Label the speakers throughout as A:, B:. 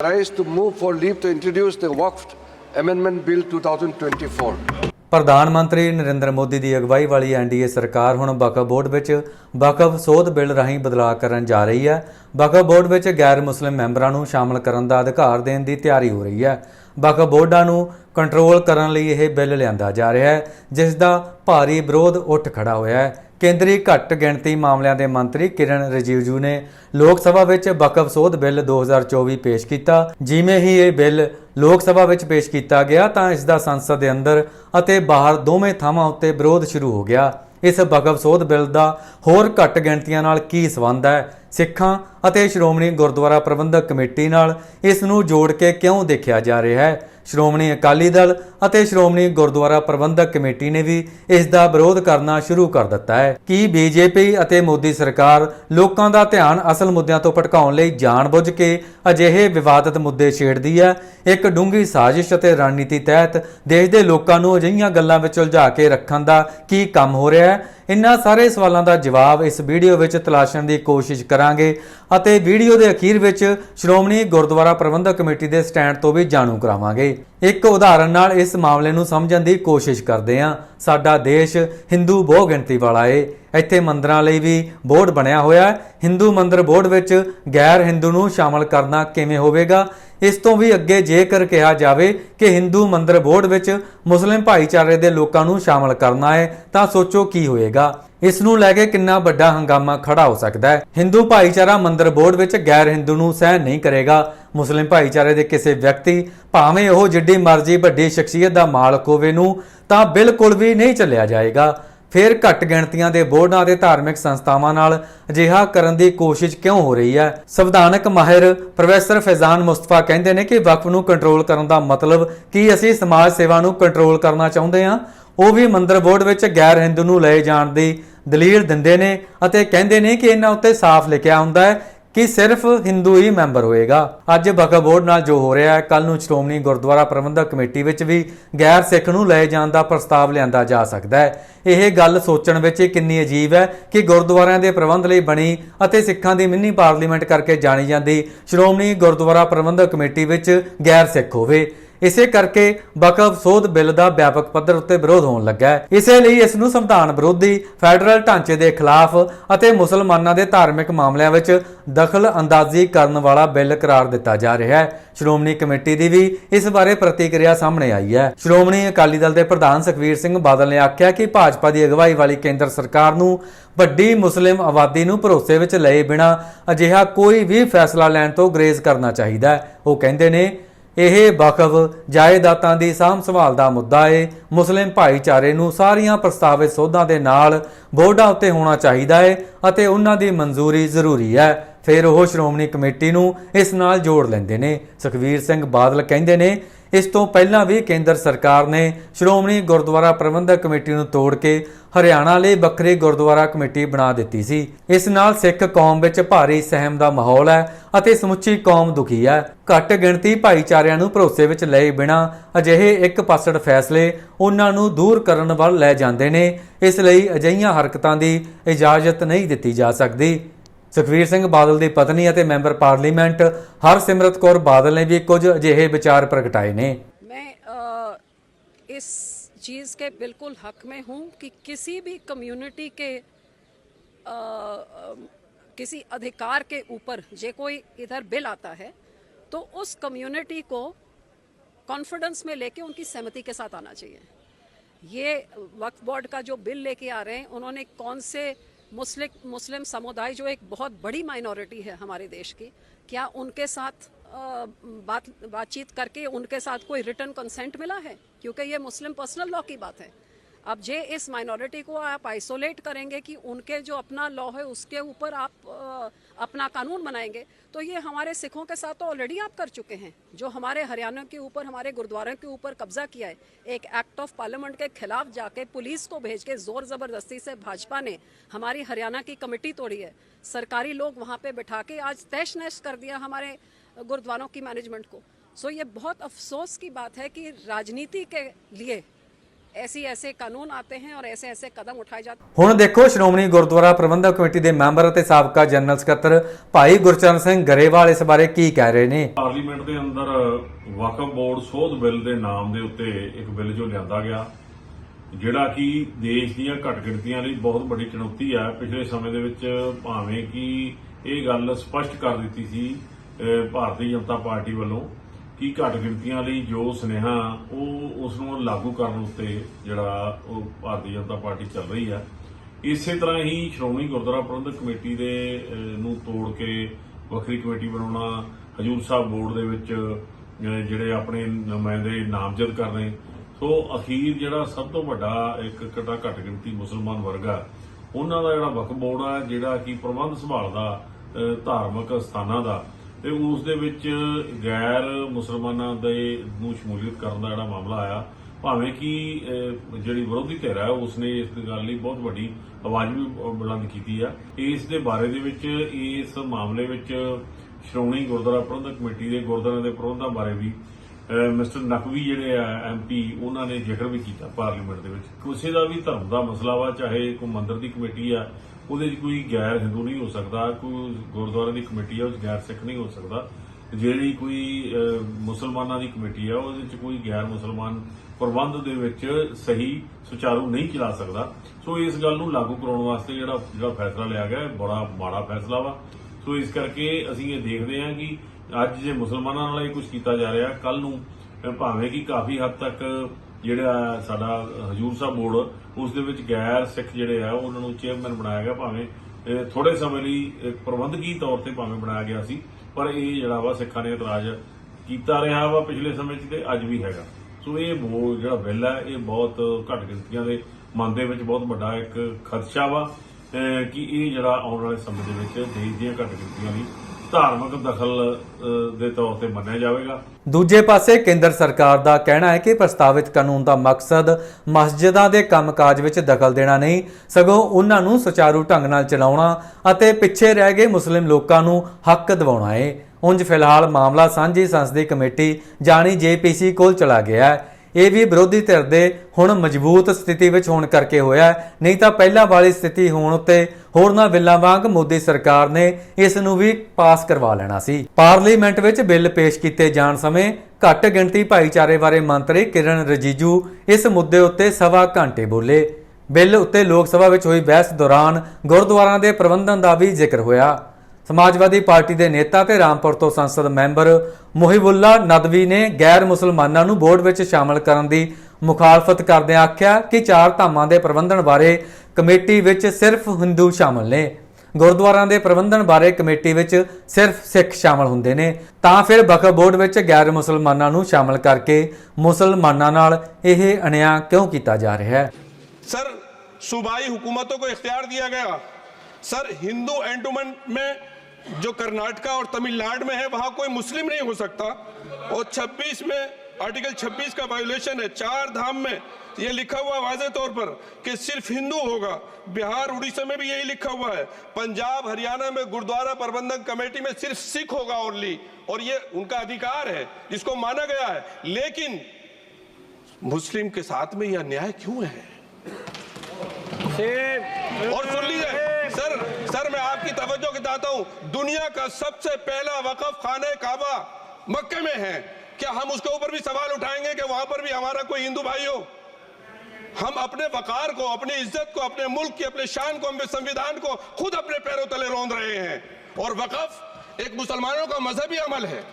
A: rise to move for leave to introduce the Waqf Amendment Bill 2024.
B: ਪ੍ਰਧਾਨ ਮੰਤਰੀ ਨਰਿੰਦਰ ਮੋਦੀ ਦੀ ਅਗਵਾਈ ਵਾਲੀ ਐਨਡੀਏ ਸਰਕਾਰ ਹੁਣ ਵਕਫ ਬੋਰਡ ਵਿੱਚ ਵਕਫ ਸੋਧ ਬਿੱਲ ਰਾਹੀਂ ਬਦਲਾਅ ਕਰਨ ਜਾ ਰਹੀ ਹੈ। ਵਕਫ ਬੋਰਡ ਵਿੱਚ ਗੈਰ ਮੁਸਲਿਮ ਮੈਂਬਰਾਂ ਨੂੰ ਸ਼ਾਮਲ ਕਰਨ ਦਾ ਅਧਿਕਾਰ ਦੇਣ ਦੀ ਤਿਆਰੀ ਹੋ ਰਹੀ ਹੈ। ਵਕਫ ਬੋਰਡਾਂ ਨੂੰ ਕੰਟਰੋਲ ਕਰਨ ਲਈ ਇਹ ਬਿੱਲ ਲਿਆਂਦਾ ਜਾ ਰਿਹਾ ਹੈ, ਜਿਸ ਦਾ ਭਾਰੀ ਵਿਰੋਧ ਉੱਠ ਖੜਾ ਹੋਇਆ ਹੈ। ਕੇਂਦਰੀ ਘੱਟ ਗਿਣਤੀ ਮਾਮਲਿਆਂ ਦੇ ਮੰਤਰੀ ਕਿਰਨ ਰਿਜੀਜੂ ਨੇ ਲੋਕ ਸਭਾ ਵਿੱਚ ਵਕਫ ਸੋਧ ਬਿੱਲ 2024 ਪੇਸ਼ ਕੀਤਾ। ਜਿਵੇਂ ਹੀ ਇਹ ਬਿੱਲ ਲੋਕ ਸਭਾ ਵਿੱਚ ਪੇਸ਼ ਕੀਤਾ ਗਿਆ ਤਾਂ ਇਸ ਦਾ ਸੰਸਦ ਦੇ ਅੰਦਰ ਅਤੇ ਬਾਹਰ ਦੋਵੇਂ ਥਾਵਾਂ ਉੱਤੇ ਵਿਰੋਧ ਸ਼ੁਰੂ ਹੋ ਗਿਆ। ਇਸ ਵਕਫ ਸੋਧ ਬਿੱਲ ਦਾ ਹੋਰ ਘੱਟ ਗਿਣਤੀਆਂ ਨਾਲ ਕੀ ਸੰਬੰਧ ਹੈ? ਸਿੱਖਾਂ ਅਤੇ ਸ਼੍ਰੋਮਣੀ ਗੁਰਦੁਆਰਾ ਪ੍ਰਬੰਧਕ ਕਮੇਟੀ ਨਾਲ ਇਸ ਨੂੰ ਜੋੜ ਕੇ ਕਿਉਂ ਦੇਖਿਆ ਜਾ ਰਿਹਾ ਹੈ? ਸ਼੍ਰੋਮਣੀ ਅਕਾਲੀ ਦਲ ਅਤੇ ਸ਼੍ਰੋਮਣੀ ਗੁਰਦੁਆਰਾ ਪ੍ਰਬੰਧਕ ਕਮੇਟੀ ਨੇ ਵੀ ਇਸ ਦਾ ਵਿਰੋਧ ਕਰਨਾ ਸ਼ੁਰੂ ਕਰ ਦਿੱਤਾ ਹੈ। ਕੀ ਬੀਜੇਪੀ ਅਤੇ ਮੋਦੀ ਸਰਕਾਰ ਲੋਕਾਂ ਦਾ ਧਿਆਨ ਅਸਲ ਮੁੱਦਿਆਂ ਤੋਂ ਭਟਕਾਉਣ ਲਈ ਜਾਣਬੁੱਝ ਕੇ ਅਜਿਹੇ ਵਿਵਾਦਤ ਮੁੱਦੇ ਛੇੜਦੀ ਹੈ? ਇੱਕ ਡੂੰਘੀ ਸਾਜ਼ਿਸ਼ ਅਤੇ ਰਣਨੀਤੀ ਤਹਿਤ ਦੇਸ਼ ਦੇ ਲੋਕਾਂ ਨੂੰ ਅਜਿਹੀਆਂ ਗੱਲਾਂ ਵਿੱਚ ਉਲਝਾ ਕੇ ਰੱਖਣ ਦਾ ਕੀ ਕੰਮ ਹੋ ਰਿਹਾ ਹੈ? ਇਨ੍ਹਾਂ ਸਾਰੇ ਸਵਾਲਾਂ ਦਾ ਜਵਾਬ ਇਸ ਵੀਡੀਓ ਵਿੱਚ ਤਲਾਸ਼ਣ ਦੀ ਕੋਸ਼ਿਸ਼ ਕਰਾਂਗੇ ਅਤੇ ਵੀਡੀਓ ਦੇ ਅਖੀਰ ਵਿੱਚ ਸ਼੍ਰੋਮਣੀ ਗੁਰਦੁਆਰਾ ਪ੍ਰਬੰਧਕ ਕਮੇਟੀ ਦੇ ਸਟੈਂਡ ਤੋਂ ਵੀ ਜਾਣੂ ਕਰਾਵਾਂਗੇ। ਇੱਕ ਉਦਾਹਰਨ ਨਾਲ ਇਸ ਮਾਮਲੇ ਨੂੰ ਸਮਝਣ ਦੀ ਕੋਸ਼ਿਸ਼ ਕਰਦੇ ਹਾਂ। ਸਾਡਾ ਦੇਸ਼ ਹਿੰਦੂ ਬਹੁ ਗਿਣਤੀ ਵਾਲਾ ਏ। ਇੱਥੇ ਮੰਦਰਾਂ ਲਈ ਵੀ ਬੋਰਡ ਬਣਿਆ ਹੋਇਆ ਹੈ। ਹਿੰਦੂ ਮੰਦਰ ਬੋਰਡ ਵਿੱਚ ਗੈਰ ਹਿੰਦੂ ਨੂੰ ਸ਼ਾਮਲ ਕਰਨਾ ਕਿਵੇਂ ਹੋਵੇਗਾ? ਇਸ ਤੋਂ ਵੀ ਅੱਗੇ ਜੇਕਰ ਕਿਹਾ ਜਾਵੇ ਕਿ ਹਿੰਦੂ ਮੰਦਰ ਬੋਰਡ ਵਿੱਚ ਮੁਸਲਿਮ ਭਾਈਚਾਰੇ ਦੇ ਲੋਕਾਂ ਨੂੰ ਸ਼ਾਮਲ ਕਰਨਾ ਹੈ, ਤਾਂ ਸੋਚੋ ਕੀ ਹੋਏਗਾ। ਇਸ ਨੂੰ ਲੈ ਕੇ ਕਿੰਨਾ ਵੱਡਾ ਹੰਗਾਮਾ ਖੜਾ ਹੋ ਸਕਦਾ ਹੈ। ਹਿੰਦੂ ਭਾਈਚਾਰਾ ਮੰਦਰ ਬੋਰਡ ਵਿੱਚ ਗੈਰ ਹਿੰਦੂ ਨੂੰ ਸਹਿਣ ਨਹੀਂ ਕਰੇਗਾ। ਮੁਸਲਿਮ ਭਾਈਚਾਰੇ ਦੇ ਕਿਸੇ ਵਿਅਕਤੀ, ਭਾਵੇਂ ਉਹ ਜਿੱਡੀ ਮਰਜ਼ੀ ਵੱਡੀ ਸ਼ਖਸੀਅਤ ਦਾ ਮਾਲਕ ਹੋਵੇ ਨੂੰ, ਤਾਂ ਬਿਲਕੁਲ ਵੀ ਨਹੀਂ ਚੱਲਿਆ ਜਾਏਗਾ। ਫਿਰ ਘੱਟ ਗਿਣਤੀਆਂ ਦੇ ਬੋਰਡਾਂ ਅਤੇ ਧਾਰਮਿਕ ਸੰਸਥਾਵਾਂ ਨਾਲ ਅਜਿਹਾ ਕਰਨ ਦੀ ਕੋਸ਼ਿਸ਼ ਕਿਉਂ ਹੋ ਰਹੀ ਹੈ? ਸੰਵਿਧਾਨਕ ਮਾਹਿਰ ਪ੍ਰੋਫੈਸਰ ਫੈਜ਼ਾਨ ਮੁਸਤਫਾ ਕਹਿੰਦੇ ਨੇ ਕਿ ਵਕਫ ਨੂੰ ਕੰਟਰੋਲ ਕਰਨ ਦਾ ਮਤਲਬ ਕੀ ਅਸੀਂ ਸਮਾਜ ਸੇਵਾ ਨੂੰ ਕੰਟਰੋਲ ਕਰਨਾ ਚਾਹੁੰਦੇ ਹਾਂ? ਉਹ ਵੀ ਮੰਦਰ ਬੋਰਡ ਵਿੱਚ ਗੈਰ ਹਿੰਦੂ ਨੂੰ ਲਏ ਜਾਣ ਦੀ ਦਲੀਲ ਦਿੰਦੇ ਨੇ ਅਤੇ ਕਹਿੰਦੇ ਨੇ ਕਿ ਇਹਨਾਂ ਉੱਤੇ ਸਾਫ਼ ਲਿਖਿਆ ਹੁੰਦਾ ਹੈ ਕਿ ਸਿਰਫ ਹਿੰਦੂ ਹੀ ਮੈਂਬਰ ਹੋਏਗਾ। ਅੱਜ ਬਗਾ ਬੋਰਡ ਨਾਲ ਜੋ ਹੋ ਰਿਹਾ ਹੈ ਕੱਲ ਨੂੰ ਸ਼੍ਰੋਮਣੀ ਗੁਰਦੁਆਰਾ ਪ੍ਰਬੰਧਕ ਕਮੇਟੀ ਵਿੱਚ ਵੀ ਗੈਰ ਸਿੱਖ ਨੂੰ ਲਏ ਜਾਣ ਦਾ ਪ੍ਰਸਤਾਵ ਲਿਆਂਦਾ ਜਾ ਸਕਦਾ ਹੈ। ਇਹ ਗੱਲ ਸੋਚਣ ਵਿੱਚ ਕਿੰਨੀ ਅਜੀਬ ਹੈ ਕਿ ਗੁਰਦੁਆਰਿਆਂ ਦੇ ਪ੍ਰਬੰਧ ਲਈ ਬਣੀ ਅਤੇ ਸਿੱਖਾਂ ਦੀ ਮਿੰਨੀ ਪਾਰਲੀਮੈਂਟ ਕਰਕੇ ਜਾਣੀ ਜਾਂਦੀ ਸ਼੍ਰੋਮਣੀ ਗੁਰਦੁਆਰਾ ਪ੍ਰਬੰਧਕ ਕਮੇਟੀ ਵਿੱਚ ਗੈਰ ਸਿੱਖ ਹੋਵੇ। ਇਸੇ ਕਰਕੇ ਵਕਫ ਸੋਧ ਬਿੱਲ ਦਾ ਵਿਆਪਕ ਪੱਧਰ ਉੱਤੇ ਵਿਰੋਧ ਹੋਣ ਲੱਗਾ ਹੈ। ਇਸੇ ਲਈ ਇਸ ਨੂੰ ਸੰਵਿਧਾਨ ਵਿਰੋਧੀ ਫੈਡਰਲ ਢਾਂਚੇ ਦੇ ਖਿਲਾਫ ਅਤੇ ਮੁਸਲਮਾਨਾਂ ਦੇ ਧਾਰਮਿਕ ਮਾਮਲਿਆਂ ਵਿੱਚ ਦਖਲ ਅੰਦਾਜ਼ੀ ਕਰਨ ਵਾਲਾ ਬਿੱਲ ਕਰਾਰ ਦਿੱਤਾ ਜਾ ਰਿਹਾ ਹੈ। ਸ਼੍ਰੋਮਣੀ ਕਮੇਟੀ ਦੀ ਵੀ ਇਸ ਬਾਰੇ ਪ੍ਰਤੀਕਿਰਿਆ ਸਾਹਮਣੇ ਆਈ ਹੈ। ਸ਼੍ਰੋਮਣੀ ਅਕਾਲੀ ਦਲ ਦੇ ਪ੍ਰਧਾਨ ਸੁਖਵੀਰ ਸਿੰਘ ਬਾਦਲ ਨੇ ਆਖਿਆ ਕਿ ਭਾਜਪਾ ਦੀ ਅਗਵਾਈ ਵਾਲੀ ਕੇਂਦਰ ਸਰਕਾਰ ਨੂੰ ਵੱਡੀ ਮੁਸਲਿਮ ਆਬਾਦੀ ਨੂੰ ਭਰੋਸੇ ਵਿੱਚ ਲਏ ਬਿਨਾ ਅਜਿਹਾ ਕੋਈ ਵੀ ਫੈਸਲਾ ਲੈਣ ਤੋਂ ਗਰੇਜ਼ ਕਰਨਾ ਚਾਹੀਦਾ ਹੈ। ਉਹ ਕਹਿੰਦੇ ਨੇ ਇਹ ਵਕਫ ਜਾਇਦਾਦਾਂ ਦੀ ਸਾਂਭ ਸੰਭਾਲ ਦਾ ਮੁੱਦਾ ਏ। ਮੁਸਲਿਮ ਭਾਈਚਾਰੇ ਨੂੰ ਸਾਰੀਆਂ ਪ੍ਰਸਤਾਵਿਤ ਸੋਧਾਂ ਦੇ ਨਾਲ ਬੋਰਡਾਂ ਉੱਤੇ ਹੋਣਾ ਚਾਹੀਦਾ ਏ ਅਤੇ ਉਹਨਾਂ ਦੀ ਮਨਜ਼ੂਰੀ ਜ਼ਰੂਰੀ ਹੈ। ਫਿਰ ਉਹ ਸ਼੍ਰੋਮਣੀ ਕਮੇਟੀ ਨੂੰ ਇਸ ਨਾਲ ਜੋੜ ਲੈਂਦੇ ਨੇ। ਸੁਖਵੀਰ ਸਿੰਘ ਬਾਦਲ ਕਹਿੰਦੇ ਨੇ ਇਸ ਤੋਂ ਪਹਿਲਾਂ ਵੀ ਕੇਂਦਰ ਸਰਕਾਰ ਨੇ ਸ਼੍ਰੋਮਣੀ ਗੁਰਦੁਆਰਾ ਪ੍ਰਬੰਧਕ ਕਮੇਟੀ ਨੂੰ ਤੋੜ ਕੇ ਹਰਿਆਣਾ ਲਈ ਵੱਖਰੀ ਗੁਰਦੁਆਰਾ ਕਮੇਟੀ ਬਣਾ ਦਿੱਤੀ ਸੀ। ਇਸ ਨਾਲ ਸਿੱਖ ਕੌਮ ਵਿੱਚ ਭਾਰੀ ਸਹਿਮ ਦਾ ਮਾਹੌਲ ਹੈ ਅਤੇ ਸਮੁੱਚੀ ਕੌਮ ਦੁਖੀ ਹੈ। ਘੱਟ ਗਿਣਤੀ ਭਾਈਚਾਰਿਆਂ ਨੂੰ ਭਰੋਸੇ ਵਿੱਚ ਲਏ ਬਿਨਾ ਅਜਿਹੇ ਇੱਕ ਪਾਸੜ ਫੈਸਲੇ ਉਹਨਾਂ ਨੂੰ ਦੂਰ ਕਰਨ ਵੱਲ ਲੈ ਜਾਂਦੇ ਨੇ। ਇਸ ਲਈ ਅਜਿਹੀਆਂ ਹਰਕਤਾਂ ਦੀ ਇਜਾਜ਼ਤ ਨਹੀਂ ਦਿੱਤੀ ਜਾ ਸਕਦੀ। ਸੁਖਵੀਰ ਸਿੰਘ ਬਾਦਲ ਦੀ ਪਤਨੀ ਅਤੇ ਮੈਂਬਰ ਪਾਰਲੀਮੈਂਟ ਹਰਸਿਮਰਤ ਕੌਰ ਬਾਦਲ ਨੇ ਵੀ ਕੁਝ ਅਜਿਹੇ ਵਿਚਾਰ ਪ੍ਰਗਟਾਏ ਨੇ
C: मैं अ, इस चीज़ के बिल्कुल हक में हूँ कि किसी भी कम्युनिटी के अ, अ, किसी अधिकार के ऊपर जे कोई इधर बिल आता है तो उस कम्युनिटी को कॉन्फिडेंस में लेके उनकी सहमति के साथ आना चाहिए ये वक्फ बोर्ड का जो बिल लेके आ रहे हैं उन्होंने कौन से मुस्लिम मुस्लिम समुदाय जो एक बहुत बड़ी माइनॉरिटी है हमारे देश की, क्या उनके साथ बात, बातचीत करके उनके साथ कोई रिटर्न कंसेंट मिला है? क्योंकि ये मुस्लिम पर्सनल लॉ की बात है। अब जे इस माइनॉरिटी को आप आइसोलेट करेंगे कि उनके जो अपना लॉ है उसके ऊपर आप अ, अपना कानून बनाएँगे तो ये हमारे सिखों के साथ तो ऑलरेडी आप कर चुके हैं। जो हमारे हरियाणा के ऊपर हमारे गुरुद्वारों के ऊपर कब्जा किया है एक एक्ट ऑफ़ पार्लियामेंट के खिलाफ जाके पुलिस को भेज के ज़ोर ज़बरदस्ती से भाजपा ने हमारी हरियाणा की कमेटी तोड़ी है। सरकारी लोग वहाँ पे बैठा के आज तैश नैश कर दिया हमारे गुरुद्वारों की मैनेजमेंट को। सो ये बहुत अफसोस की बात है कि राजनीति के लिए ऐसी ऐसे कानून आते हैं और ऐसे ऐसे कदम उठाए जाते हैं
B: ਹੁਣ ਦੇਖੋ ਸ਼੍ਰੋਮਣੀ ਗੁਰਦੁਆਰਾ ਪ੍ਰਬੰਧਕ ਕਮੇਟੀ ਦੇ ਮੈਂਬਰ ਅਤੇ ਸਾਬਕਾ ਜਨਰਲ ਸਕੱਤਰ ਭਾਈ ਗੁਰਚਰਨ ਸਿੰਘ ਗਰੇਵਾਲ ਇਸ ਬਾਰੇ ਕੀ ਕਹਿ ਰਹੇ ਨੇ
D: ਪਾਰਲੀਮੈਂਟ ਦੇ ਅੰਦਰ ਵਕਫ ਬੋਰਡ ਸੋਧ ਬਿੱਲ ਦੇ ਨਾਮ ਦੇ ਉੱਤੇ ਇੱਕ ਬਿੱਲ ਜੋ ਲਿਆਂਦਾ ਗਿਆ ਜਿਹੜਾ ਕਿ ਦੇਸ਼ ਦੀਆਂ ਘੱਟ ਗਿਣਤੀਆਂ ਲਈ ਬਹੁਤ ਵੱਡੀ ਚੁਣੌਤੀ ਹੈ ਪਿਛਲੇ ਸਮੇਂ ਦੇ ਵਿੱਚ ਭਾਵੇਂ ਕਿ ਇਹ ਗੱਲ ਸਪਸ਼ਟ ਕਰ ਦਿੱਤੀ ਸੀ ਅਹ, ਭਾਰਤੀ ਜਨਤਾ ਪਾਰਟੀ ਵੱਲੋਂ ਕਿ ਘੱਟ ਗਿਣਤੀਆਂ ਲਈ ਜੋ ਸੁਨੇਹਾ ਉਹ ਉਸ ਨੂੰ ਲਾਗੂ ਕਰਨ ਉੱਤੇ ਜਿਹੜਾ ਉਹ ਭਾਰਤੀ ਜਨਤਾ ਪਾਰਟੀ ਚੱਲ ਰਹੀ ਹੈ ਇਸੇ ਤਰ੍ਹਾਂ ਹੀ ਸ਼੍ਰੋਮਣੀ ਗੁਰਦੁਆਰਾ ਪ੍ਰਬੰਧਕ ਕਮੇਟੀ ਦੇ ਨੂੰ ਤੋੜ ਕੇ ਵੱਖਰੀ ਕਮੇਟੀ ਬਣਾਉਣਾ ਹਜੂਰ ਸਾਹਿਬ ਬੋਰਡ ਦੇ ਵਿੱਚ ਜਿਹੜੇ ਆਪਣੇ ਨੁਮਾਇੰਦੇ ਨਾਮਜ਼ਦ ਕਰਨੇ ਸੋ ਅਖੀਰ ਜਿਹੜਾ ਸਭ ਤੋਂ ਵੱਡਾ ਇੱਕ ਘਟਾ ਘੱਟ ਗਿਣਤੀ ਮੁਸਲਮਾਨ ਵਰਗ ਆ ਉਹਨਾਂ ਦਾ ਜਿਹੜਾ ਵਕਫ ਬੋਰਡ ਆ ਜਿਹੜਾ ਕਿ ਪ੍ਰਬੰਧ ਸੰਭਾਲਦਾ ਅਹ, ਧਾਰਮਿਕ ਸਥਾਨਾਂ ਦਾ ਤੇ ਉਸ ਦੇ ਵਿੱਚ ਗੈਰ ਮੁਸਲਮਾਨਾਂ ਦੇ ਨੂੰ ਸ਼ਮੂਲੀਅਤ ਕਰਨ ਦਾ ਜਿਹੜਾ ਮਾਮਲਾ ਆਇਆ, ਭਾਵੇਂ ਕਿ ਜਿਹੜੀ ਵਿਰੋਧੀ ਧਿਰ ਹੈ, ਉਸਨੇ ਇਸ ਗੱਲ ਲਈ ਬਹੁਤ ਵੱਡੀ ਆਵਾਜ਼ ਵੀ ਬੁਲੰਦ ਕੀਤੀ ਆ। ਇਸ ਦੇ ਬਾਰੇ ਦੇ ਵਿੱਚ, ਇਸ ਮਾਮਲੇ ਵਿੱਚ ਸ਼੍ਰੋਮਣੀ ਗੁਰਦੁਆਰਾ ਪ੍ਰਬੰਧਕ ਕਮੇਟੀ ਦੇ ਗੁਰਦੁਆਰਿਆਂ ਦੇ ਪ੍ਰਬੰਧਾਂ ਬਾਰੇ ਵੀ ਮਿਸਟਰ ਨਕਵੀ ਜਿਹੜੇ ਆ ਐਮਪੀ ਉਹਨਾਂ ਨੇ ਜ਼ਿਕਰ ਵੀ ਕੀਤਾ ਪਾਰਲੀਮੈਂਟ ਦੇ ਵਿੱਚ। ਕਿਸੇ ਦਾ ਵੀ ਧਰਮ ਦਾ ਮਸਲਾ ਵਾ, ਚਾਹੇ ਕੋਈ ਮੰਦਰ ਦੀ ਕਮੇਟੀ ਆ ਉਹਦੇ 'ਚ ਕੋਈ ਗੈਰ ਹਿੰਦੂ ਨਹੀਂ ਹੋ ਸਕਦਾ, ਕੋਈ ਗੁਰਦੁਆਰੇ ਦੀ ਕਮੇਟੀ ਆ, ਉਹ ਗੈਰ ਸਿੱਖ ਨਹੀਂ ਹੋ ਸਕਦਾ। ਜਿਹੜੀ ਕੋਈ ਮੁਸਲਮਾਨਾਂ ਦੀ ਕਮੇਟੀ ਆ, ਉਹਦੇ 'ਚ ਕੋਈ ਗੈਰ ਮੁਸਲਮਾਨ ਪ੍ਰਬੰਧ ਦੇ ਵਿੱਚ ਸਹੀ ਸੁਚਾਰੂ ਨਹੀਂ ਚਲਾ ਸਕਦਾ। ਸੋ ਇਸ ਗੱਲ ਨੂੰ ਲਾਗੂ ਕਰਾਉਣ ਵਾਸਤੇ ਜਿਹੜਾ ਜਿਹੜਾ ਫੈਸਲਾ ਲਿਆ ਗਿਆ ਬੜਾ ਮਾੜਾ ਫੈਸਲਾ ਵਾ। ਸੋ ਇਸ ਕਰਕੇ ਅਸੀਂ ਇਹ ਦੇਖਦੇ ਹਾਂ ਕਿ ਅੱਜ ਜੇ ਮੁਸਲਮਾਨਾਂ ਨਾਲ ਇਹ ਕੁਝ ਕੀਤਾ ਜਾ ਰਿਹਾ ਕੱਲ ਨੂੰ ਭਾਵੇਂ ਕਿ ਕਾਫੀ ਹੱਦ ਤੱਕ ਜਿਹੜਾ ਸਾਡਾ ਹਜੂਰ ਸਾਹਿਬ ਬੋਰਡ ਉਸ ਦੇ ਵਿੱਚ ਗੈਰ ਸਿੱਖ ਜਿਹੜੇ ਆ ਉਹਨਾਂ ਨੂੰ ਚੇਅਰਮੈਨ ਬਣਾਇਆ ਗਿਆ ਭਾਵੇਂ ਅਹ, ਥੋੜੇ ਸਮੇਂ ਲਈ ਪ੍ਰਬੰਧਕੀ ਤੌਰ ਤੇ ਭਾਵੇਂ ਬਣਾਇਆ ਗਿਆ ਸੀ ਪਰ ਇਹ ਜਿਹੜਾ ਵਾ ਸਿੱਖਾਂ ਨੇ ਇਤਰਾਜ਼ ਕੀਤਾ ਰਿਹਾ ਵਾ ਪਿਛਲੇ ਸਮੇਂ 'ਚ ਤੇ ਅੱਜ ਵੀ ਹੈਗਾ। ਸੋ ਇਹ ਬੋ ਜਿਹੜਾ ਬਿੱਲ ਹੈ ਇਹ ਬਹੁਤ ਘੱਟ ਗਿਣਤੀਆਂ ਦੇ ਮਨ ਦੇ ਵਿੱਚ ਬਹੁਤ ਵੱਡਾ ਇੱਕ ਖਦਸ਼ਾ ਵਾ ਕਿ ਇਹ ਜਿਹੜਾ ਆਉਣ ਵਾਲੇ ਸਮੇਂ ਦੇ ਵਿੱਚ ਦੇਸ਼ ਦੀਆਂ ਘੱਟ ਗਿਣਤੀਆਂ ਲਈ ਧਾਰਮਿਕ ਦਖਲ ਦੇ ਤੌਰ ਤੇ ਮੰਨਿਆ ਜਾਵੇਗਾ।
B: ਦੂਜੇ ਪਾਸੇ ਕੇਂਦਰ ਸਰਕਾਰ ਦਾ ਕਹਿਣਾ ਹੈ ਕਿ ਪ੍ਰਸਤਾਵਿਤ ਕਾਨੂੰਨ ਦਾ ਮਕਸਦ ਮਸਜਿਦਾਂ ਦੇ ਕੰਮਕਾਜ ਵਿੱਚ ਦਖਲ ਦੇਣਾ ਨਹੀਂ, ਸਗੋਂ ਉਹਨਾਂ ਨੂੰ ਸੁਚਾਰੂ ਢੰਗ ਨਾਲ ਚਲਾਉਣਾ ਅਤੇ ਪਿੱਛੇ ਰਹਿ ਗਏ ਮੁਸਲਿਮ ਲੋਕਾਂ ਨੂੰ ਹੱਕ ਦਿਵਾਉਣਾ ਹੈ ਉਂਝ ਫਿਲਹਾਲ ਮਾਮਲਾ ਸਾਂਝੀ ਸੰਸਦੀ ਕਮੇਟੀ ਜਾਣੀ ਜੇਪੀਸੀ ਕੋਲ ਚਲਾ ਗਿਆ ਹੈ। ਇਹ ਵੀ ਵਿਰੋਧੀ ਧਿਰ ਦੇ ਹੁਣ ਮਜ਼ਬੂਤ ਸਥਿਤੀ ਵਿੱਚ ਹੋਣ ਕਰਕੇ ਹੋਇਆ ਨਹੀਂ ਤਾਂ ਪਹਿਲਾਂ ਵਾਲੀ ਸਥਿਤੀ ਹੋਣ ਉੱਤੇ ਹੋਰਨਾਂ ਬਿੱਲਾਂ ਵਾਂਗ ਮੋਦੀ ਸਰਕਾਰ ਨੇ ਇਸ ਨੂੰ ਵੀ ਪਾਸ ਕਰਵਾ ਲੈਣਾ ਸੀ। ਪਾਰਲੀਮੈਂਟ ਵਿੱਚ ਬਿੱਲ ਪੇਸ਼ ਕੀਤੇ ਜਾਣ ਸਮੇਂ ਘੱਟ ਗਿਣਤੀ ਭਾਈਚਾਰੇ ਬਾਰੇ ਮੰਤਰੀ ਕਿਰਨ ਰਜੀਜੂ ਇਸ ਮੁੱਦੇ ਉੱਤੇ ਸਵਾ ਘੰਟੇ ਬੋਲੇ। ਬਿੱਲ ਉੱਤੇ ਲੋਕ ਸਭਾ ਵਿੱਚ ਹੋਈ ਬਹਿਸ ਦੌਰਾਨ ਗੁਰਦੁਆਰਾਂ ਦੇ ਪ੍ਰਬੰਧਨ ਦਾ ਵੀ ਜ਼ਿਕਰ ਹੋਇਆ। ਸਮਾਜਵਾਦੀ ਪਾਰਟੀ ਦੇ ਨੇਤਾ ਤੇ ਰਾਮਪੁਰ ਤੋਂ ਸੰਸਦ ਮੈਂਬਰ ਮੁਹਿਬੁੱਲਾ ਨਦਵੀ ਨੇ ਗੈਰ ਮੁਸਲਮਾਨਾਂ ਨੂੰ ਵੋਟ ਵਿੱਚ ਸ਼ਾਮਲ ਕਰਨ ਦੀ ਮੁਖਾਲਫਤ ਕਰਦਿਆਂ ਆਖਿਆ ਕਿ ਚਾਰ ਧਾਮਾਂ ਦੇ ਪ੍ਰਬੰਧਨ ਬਾਰੇ ਕਮੇਟੀ ਵਿੱਚ ਸਿਰਫ ਹਿੰਦੂ ਸ਼ਾਮਲ ਨੇ। ਗੁਰਦੁਆਰਾਂ ਦੇ ਪ੍ਰਬੰਧਨ ਬਾਰੇ ਕਮੇਟੀ ਵਿੱਚ ਸਿਰਫ ਸਿੱਖ ਸ਼ਾਮਲ ਹੁੰਦੇ ਨੇ। ਤਾਂ ਫਿਰ ਵਕਫ ਬੋਰਡ ਵਿੱਚ ਗੈਰ ਮੁਸਲਮਾਨਾਂ ਨੂੰ ਸ਼ਾਮਲ ਕਰਕੇ ਮੁਸਲਮਾਨਾਂ ਨਾਲ ਇਹ ਅਣਿਆ ਕਿਉਂ ਕੀਤਾ ਜਾ ਰਿਹਾ ਹੈ?
E: ਸਰ, ਸੂਬਾਈ ਹਕੂਮਤੋਂ ਕੋ ਇਖਤਿਆਰ ਦਿਆ ਗਿਆ? ਸਰ ਹਿੰਦੂ ਐਂਟੂਮੈਂਟ में जो कर्नाटका और तमिलनाडु में है वहाँ कोई मुस्लिम नहीं हो सकता। और 26 में आर्टिकल 26 का वायोलेशन है। चार धाम में ये लिखा हुआ वाजे तौर पर कि सिर्फ़ हिंदू होगा। बिहार उड़ीसा में भी यही लिखा हुआ है। पंजाब हरियाणा में गुरुद्वारा प्रबंधन कमेटी में सिर्फ़ सिख होगा ओनली और ये उनका अधिकार है जिसको माना गया है। लेकिन मुस्लिम के साथ में यह अन्याय क्यों है? और सुन लीजिए। सर, मैं आपकी तवज्जो के चाहता हूँ। दुनिया का सबसे पहला वकफ खाने काबा मक्के में है। क्या हम उसके ऊपर भी सवाल उठाएँगे कि वहाँ पर भी हमारा कोई हिंदू भाई हो? हम अपने वकार को, अपनी इज़्ज़त को, अपने मुल्क की, अपने शान को, अपने संविधान को खुद अपने पैरों तले रोंद रहे हैं। और वकफ एक मुसलमानों का मजहबी अमल है,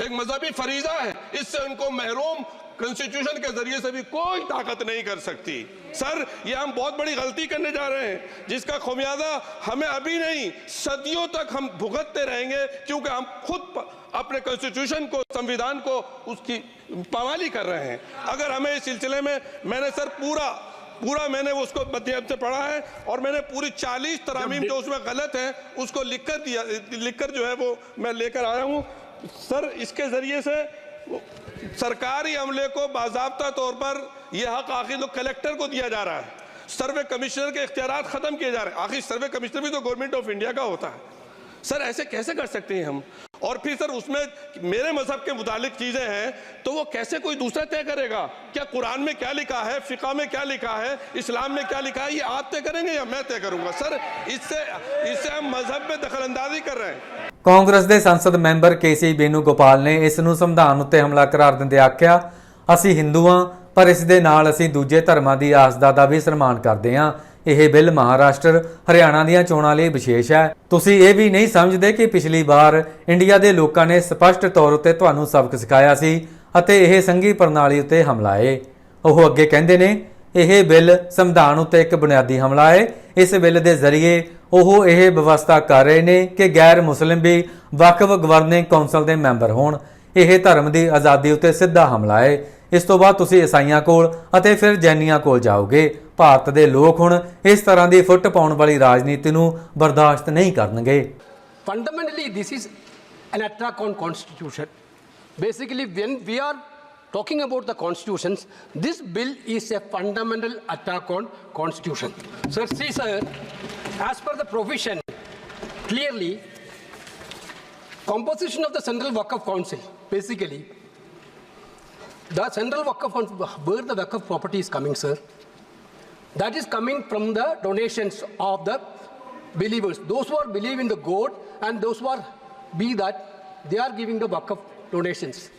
E: एक मजहबी फरीजा है। इससे उनको महरूम कॉन्स्टिट्यूशन के ज़रिए से भी कोई ताकत नहीं कर सकती। सर ये हम बहुत बड़ी गलती करने जा रहे हैं। जिसका खुमियाजा हमें अभी नहीं सदियों तक हम भुगतते रहेंगे क्योंकि हम खुद अपने कॉन्स्टिट्यूशन को संविधान को उसकी पवाली कर रहे हैं। अगर हमें इस सिलसिले में मैंने सर पूरा पूरा मैंने उसको मध्यम से पढ़ा है और मैंने पूरी चालीस तरामीम जो उसमें गलत है उसको लिख कर दिया लिख कर जो है वो मैं लेकर आया हूँ। सर इसके ज़रिए से सरकारी अमले को बाजाबता तौर पर यह हक आखिर तो कलेक्टर को दिया जा रहा है सर्वे कमिश्नर के इख्तियार खत्म किए जा रहे हैं आखिर सर्वे कमिश्नर भी तो गवर्नमेंट ऑफ इंडिया का होता है सर ऐसे कैसे कर सकते हैं हम और फिर सर उसमें मेरे मजहब के मुतालिक चीजें हैं तो वो कैसे कोई दूसरा तय करेगा क्या कुरान में क्या लिखा है फिका में क्या लिखा है इस्लाम में क्या लिखा है ये आप तय करेंगे या मैं तय करूंगा सर इससे इससे हम मजहब में दखल अंदाजी कर रहे हैं
B: ਕਾਂਗਰਸ ਦੇ ਸੰਸਦ ਮੈਂਬਰ ਕੇਸੀ ਬੇਨੂ ਗੋਪਾਲ ਨੇ ਇਸ ਨੂੰ ਸੰਵਿਧਾਨ ਉੱਤੇ ਹਮਲਾ ਕਰਾਰ ਦਿੰਦੇ ਆਖਿਆ ਅਸੀਂ ਹਿੰਦੂ ਹਾਂ ਪਰ ਇਸ ਦੇ ਨਾਲ ਅਸੀਂ ਦੂਜੇ ਧਰਮਾਂ ਦੀ ਆਸਥਾ ਦਾ ਵੀ ਸਨਮਾਨ ਕਰਦੇ ਹਾਂ। ਇਹ ਬਿੱਲ ਮਹਾਰਾਸ਼ਟਰ, ਹਰਿਆਣਾ ਦੀਆਂ ਚੋਣਾਂ ਲਈ ਵਿਸ਼ੇਸ਼ ਹੈ। ਤੁਸੀਂ ਇਹ ਵੀ ਨਹੀਂ ਸਮਝਦੇ ਕਿ ਪਿਛਲੀ ਵਾਰ ਇੰਡੀਆ ਦੇ ਲੋਕਾਂ ਨੇ ਸਪਸ਼ਟ ਤੌਰ ਉੱਤੇ ਤੁਹਾਨੂੰ ਸਬਕ ਸਿਖਾਇਆ ਸੀ ਅਤੇ ਇਹ ਸੰਘੀ ਪ੍ਰਣਾਲੀ ਉੱਤੇ ਹਮਲਾ ਹੈ। ਉਹ ਅੱਗੇ ਕਹਿੰਦੇ ਨੇ, ਇਹ ਬਿੱਲ ਸੰਵਿਧਾਨ ਉੱਤੇ ਇੱਕ ਬੁਨਿਆਦੀ ਹਮਲਾ ਹੈ। ਇਸ ਬਿੱਲ ਦੇ ਜ਼ਰੀਏ ਉਹ ਇਹ ਵਿਵਸਥਾ ਕਰ ਰਹੇ ਨੇ ਕਿ ਗੈਰ ਮੁਸਲਿਮ ਵੀ ਵੱਖ-ਵੱਖ ਗਵਰਨਿੰਗ ਕੌਂਸਲ ਦੇ ਮੈਂਬਰ ਹੋਣ। ਇਹ ਧਰਮ ਦੀ ਆਜ਼ਾਦੀ ਉੱਤੇ ਸਿੱਧਾ ਹਮਲਾ ਹੈ। ਇਸ ਤੋਂ ਬਾਅਦ ਤੁਸੀਂ ਈਸਾਈਆਂ ਕੋਲ ਅਤੇ ਫਿਰ ਜੈਨੀਆਂ ਕੋਲ ਜਾਓਗੇ ਭਾਰਤ ਦੇ ਲੋਕ ਹੁਣ ਇਸ ਤਰ੍ਹਾਂ ਦੀ ਫੁੱਟ ਪਾਉਣ ਵਾਲੀ ਰਾਜਨੀਤੀ ਨੂੰ ਬਰਦਾਸ਼ਤ ਨਹੀਂ ਕਰਨਗੇ
F: fundamentally this is an attack on constitution basically when we are talking about the constitutions this bill is a fundamental attack on constitution sir see sir as per the provision clearly composition of the central Waqf council basically the central Waqf council where the Waqf property is coming sir that is coming from the donations of the believers. Those who are believe in the God and those who are be that they are giving the Waqf donations.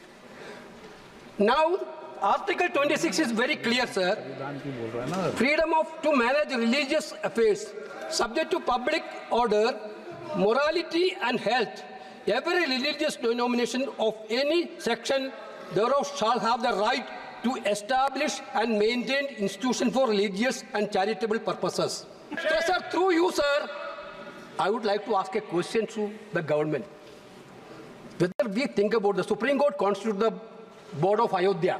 F: Now, Article 26 is very clear, sir. Freedom of to manage religious affairs, subject to public order, morality and health. Every religious denomination of any section thereof shall have the right to establish and maintain institution for religious and charitable purposes. So, sir, through you, sir, I would like to ask a question to the government. Whether we think about the Supreme Court constitute the board of Ayodhya,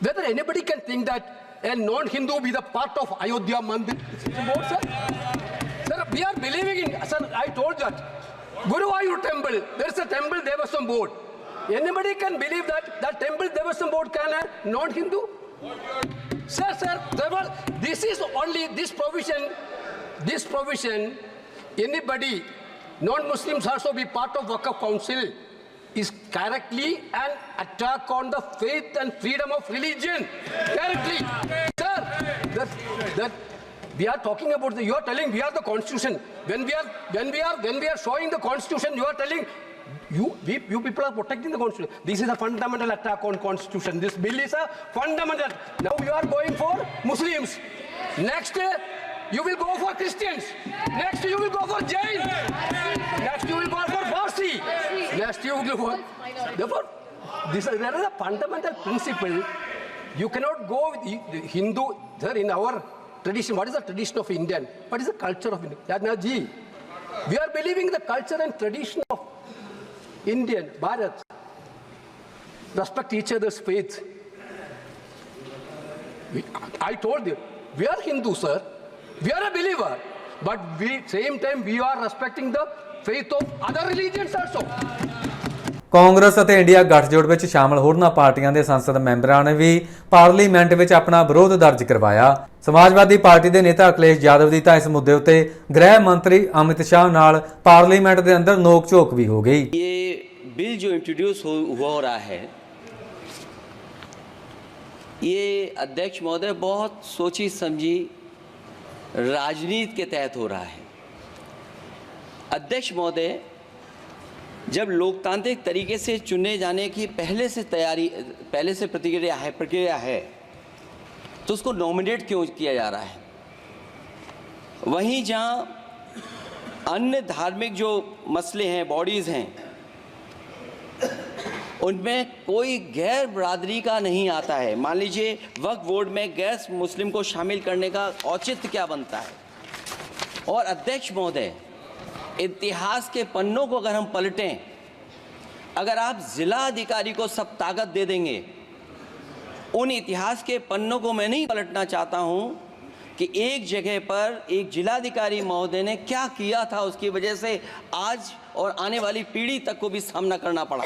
F: whether anybody can think that a non-Hindu be the part of Ayodhya Mandir board, sir? Sir, we are believing in, sir, I told that. Guru Ayur temple, there is a temple, there was some board. Anybody can believe that that temple, some board can eh? a non-Hindu? Sir, sir, there this is only, this provision, this provision, anybody, non-Muslims also be part of Waqf Council is correctly an attack on the faith and freedom of religion. Correctly. Sir, that, that we are talking about the, you are telling we are the constitution. When we are, when we are, when we are showing the constitution, you are telling you, we, you people are protecting the constitution. This is a fundamental attack on constitution. This bill is a fundamental. Now you are going for Muslims. Next, you will go for Christians. Next, you will go for Jain. Next, you will go for Parsi. Next, you will go for. Therefore, this is, there is a fundamental principle. You cannot go with Hindu. Sir, in our tradition, what is the tradition of Indian? What is the culture of Indian? We are believing the culture and tradition of Indian, Bharat. Respect each other's faith. We- I told you, we are Hindu, sir. We are a believer. But we, same time, we are respecting the faith of other religions also.
B: Congress ਅਤੇ India ਗੱਠਜੋੜ ਵਿੱਚ ਸ਼ਾਮਲ ਹੋਰਨਾਂ ਪਾਰਟੀਆਂ ਦੇ ਸੰਸਦ ਮੈਂਬਰਾਂ ਨੇ ਵੀ ਪਾਰਲੀਮੈਂਟ ਵਿੱਚ ਆਪਣਾ ਵਿਰੋਧ ਦਰਜ ਕਰਵਾਇਆ ਸਮਾਜਵਾਦੀ ਪਾਰਟੀ ਦੇ ਨੇਤਾ ਅਖਿਲੇਸ਼ ਯਾਦਵ ਦੀ ਤਾਂ ਇਸ ਮੁੱਦੇ ਉੱਤੇ ਗ੍ਰਹਿ ਮੰਤਰੀ ਅਮਿਤ ਸ਼ਾਹ ਨਾਲ ਪਾਰਲੀਮੈਂਟ ਦੇ ਅੰਦਰ ਨੋਕ-ਝੋਕ ਵੀ ਹੋ ਗਈ
G: बिल जो इंट्रोड्यूस हो, हुआ हो रहा है, ये अध्यक्ष महोदय बहुत सोची समझी राजनीति के तहत हो रहा है। अध्यक्ष महोदय, जब लोकतांत्रिक तरीके से चुने जाने की पहले से तैयारी, पहले से प्रतिक्रिया है, प्रक्रिया है तो उसको नॉमिनेट क्यों किया जा रहा है? वहीं जहाँ अन्य धार्मिक जो मसले हैं बॉडीज़ हैं उनमें कोई गैर बरादरी का नहीं आता है। मान लीजिए, वक्फ बोर्ड में गैर मुस्लिम को शामिल करने का औचित्य क्या बनता है? और अध्यक्ष महोदय, इतिहास के पन्नों को अगर हम पलटें, अगर आप जिला अधिकारी को सब ताकत दे देंगे, उन इतिहास के पन्नों को मैं नहीं पलटना चाहता हूँ कि एक जगह पर एक जिलाधिकारी महोदय ने क्या किया था, उसकी वजह से आज और आने वाली पीढ़ी तक को भी सामना करना पड़ा।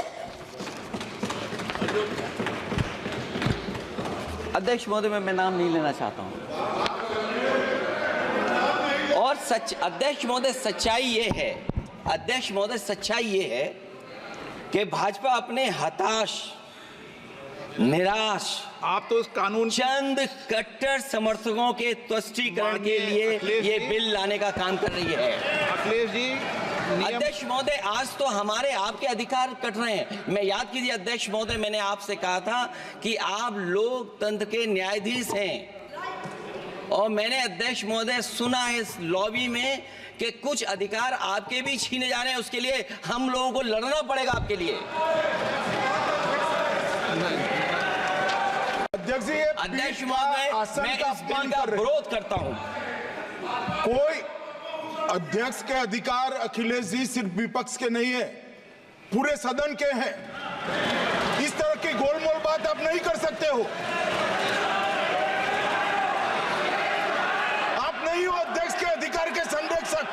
G: अध्यक्ष महोदय में नाम नहीं लेना चाहता हूँ। और सच अध्यक्ष महोदय सच्चाई ये है अध्यक्ष महोदय सच्चाई ये है कि भाजपा अपने हताश निराश
H: आप तो उस कानून
G: चंद कट्टर समर्थकों के तुष्टीकरण के लिए ये बिल लाने का काम कर रही है।
H: अखिलेश जी
G: अध्यक्ष महोदय आज तो हमारे आपके अधिकार कट रहे हैं। मैं याद कीजिए अध्यक्ष महोदय मैंने आपसे कहा था कि आप लोकतंत्र के न्यायाधीश हैं। और मैंने अध्यक्ष महोदय सुना है इस लॉबी में कि कुछ अधिकार आपके भी छीने जा रहे हैं उसके लिए हम लोगों को लड़ना पड़ेगा आपके लिए।
I: अध्यक्ष जी
G: अध्यक्ष महोदय मैं
I: का
G: इस बिल का। विरोध करता हूँ।
I: कोई अध्यक्ष के अधिकार अखिलेश जी सिर्फ़ विपक्ष के नहीं है, पूरे सदन के हैं। इस तरह की गोलमोल बात आप नहीं कर सकते हो। आप नहीं हो अध्यक्ष के अधिकार के संरक्षक।